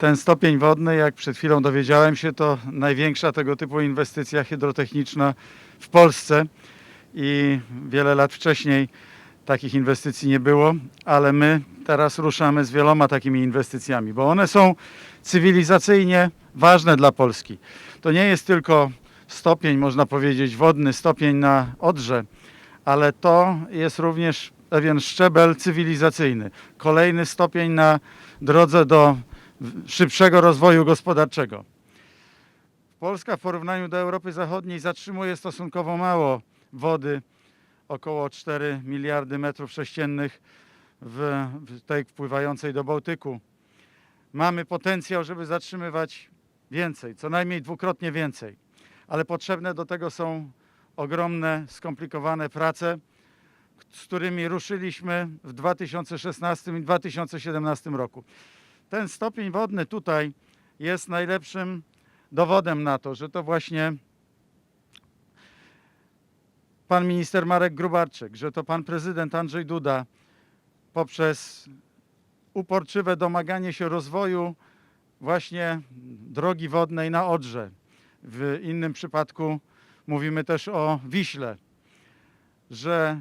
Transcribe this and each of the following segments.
Ten stopień wodny, jak przed chwilą dowiedziałem się, to największa tego typu inwestycja hydrotechniczna w Polsce i wiele lat wcześniej takich inwestycji nie było, ale my teraz ruszamy z wieloma takimi inwestycjami, bo one są cywilizacyjnie ważne dla Polski. To nie jest tylko stopień, można powiedzieć, wodny, stopień na Odrze, ale to jest również pewien szczebel cywilizacyjny. Kolejny stopień na drodze do szybszego rozwoju gospodarczego. Polska w porównaniu do Europy Zachodniej zatrzymuje stosunkowo mało wody, około 4 miliardy metrów sześciennych w, w tej wpływającej do Bałtyku. Mamy potencjał, żeby zatrzymywać więcej, co najmniej dwukrotnie więcej, ale potrzebne do tego są ogromne, skomplikowane prace, z którymi ruszyliśmy w 2016 i 2017 roku. Ten stopień wodny tutaj jest najlepszym dowodem na to, że to właśnie pan minister Marek Grubarczyk, że to pan prezydent Andrzej Duda poprzez uporczywe domaganie się rozwoju właśnie drogi wodnej na Odrze. W innym przypadku mówimy też o Wiśle, że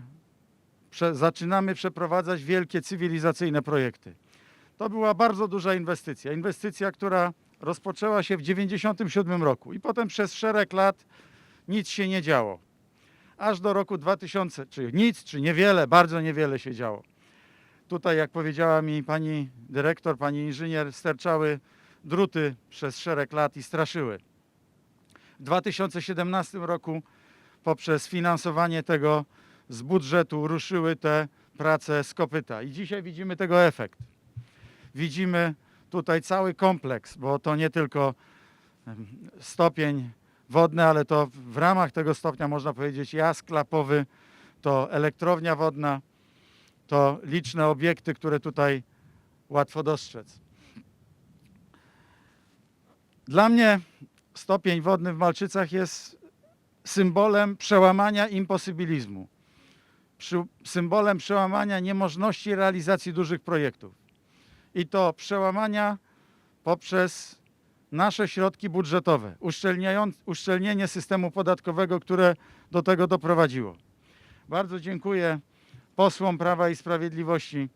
prze, zaczynamy przeprowadzać wielkie cywilizacyjne projekty. To była bardzo duża inwestycja. Inwestycja, która rozpoczęła się w 1997 roku i potem przez szereg lat nic się nie działo. Aż do roku 2000, czy nic, czy niewiele, bardzo niewiele się działo. Tutaj, jak powiedziała mi pani dyrektor, pani inżynier, sterczały druty przez szereg lat i straszyły. W 2017 roku poprzez finansowanie tego z budżetu ruszyły te prace z kopyta i dzisiaj widzimy tego efekt. Widzimy tutaj cały kompleks, bo to nie tylko stopień wodny, ale to w ramach tego stopnia można powiedzieć jazd klapowy, to elektrownia wodna, to liczne obiekty, które tutaj łatwo dostrzec. Dla mnie stopień wodny w Malczycach jest symbolem przełamania imposybilizmu, symbolem przełamania niemożności realizacji dużych projektów. I to przełamania poprzez nasze środki budżetowe, uszczelnienie systemu podatkowego, które do tego doprowadziło. Bardzo dziękuję posłom Prawa i Sprawiedliwości,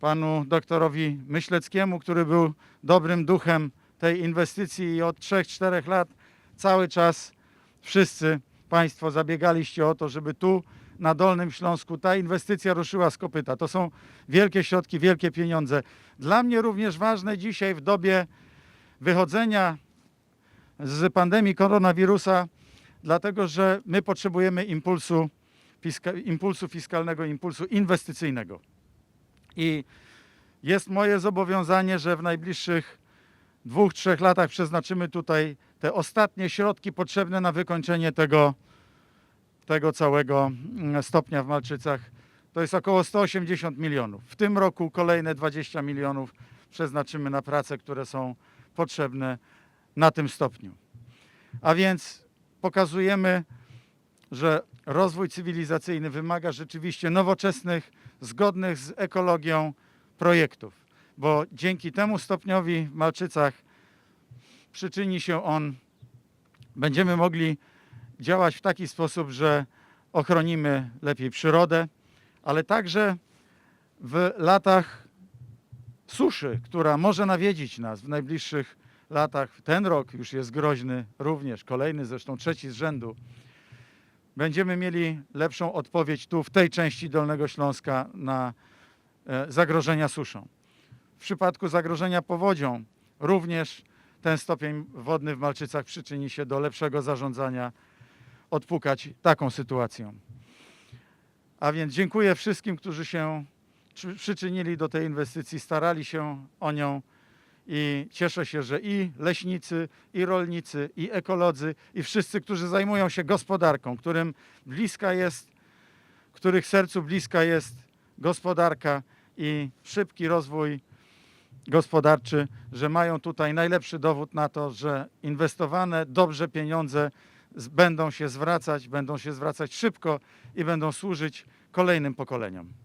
panu doktorowi Myśleckiemu, który był dobrym duchem tej inwestycji i od 3-4 lat cały czas wszyscy Państwo zabiegaliście o to, żeby tu na Dolnym Śląsku ta inwestycja ruszyła z kopyta. To są wielkie środki, wielkie pieniądze. Dla mnie również ważne dzisiaj w dobie wychodzenia z pandemii koronawirusa, dlatego że my potrzebujemy impulsu, fiska, impulsu fiskalnego, impulsu inwestycyjnego. I jest moje zobowiązanie, że w najbliższych dwóch, trzech latach przeznaczymy tutaj te ostatnie środki potrzebne na wykończenie tego, tego całego mm, stopnia w Malczycach. To jest około 180 milionów. W tym roku kolejne 20 milionów przeznaczymy na prace, które są potrzebne na tym stopniu. A więc pokazujemy, że rozwój cywilizacyjny wymaga rzeczywiście nowoczesnych, zgodnych z ekologią projektów, bo dzięki temu stopniowi w Malczycach przyczyni się on, będziemy mogli działać w taki sposób, że ochronimy lepiej przyrodę, ale także w latach suszy, która może nawiedzić nas w najbliższych latach. Ten rok już jest groźny również, kolejny zresztą trzeci z rzędu. Będziemy mieli lepszą odpowiedź tu, w tej części Dolnego Śląska na e, zagrożenia suszą. W przypadku zagrożenia powodzią również ten stopień wodny w Malczycach przyczyni się do lepszego zarządzania, odpukać taką sytuacją. A więc dziękuję wszystkim, którzy się przy- przyczynili do tej inwestycji, starali się o nią i cieszę się, że i leśnicy, i rolnicy, i ekolodzy, i wszyscy, którzy zajmują się gospodarką, którym bliska jest, których sercu bliska jest gospodarka i szybki rozwój gospodarczy, że mają tutaj najlepszy dowód na to, że inwestowane dobrze pieniądze będą się zwracać, będą się zwracać szybko i będą służyć kolejnym pokoleniom.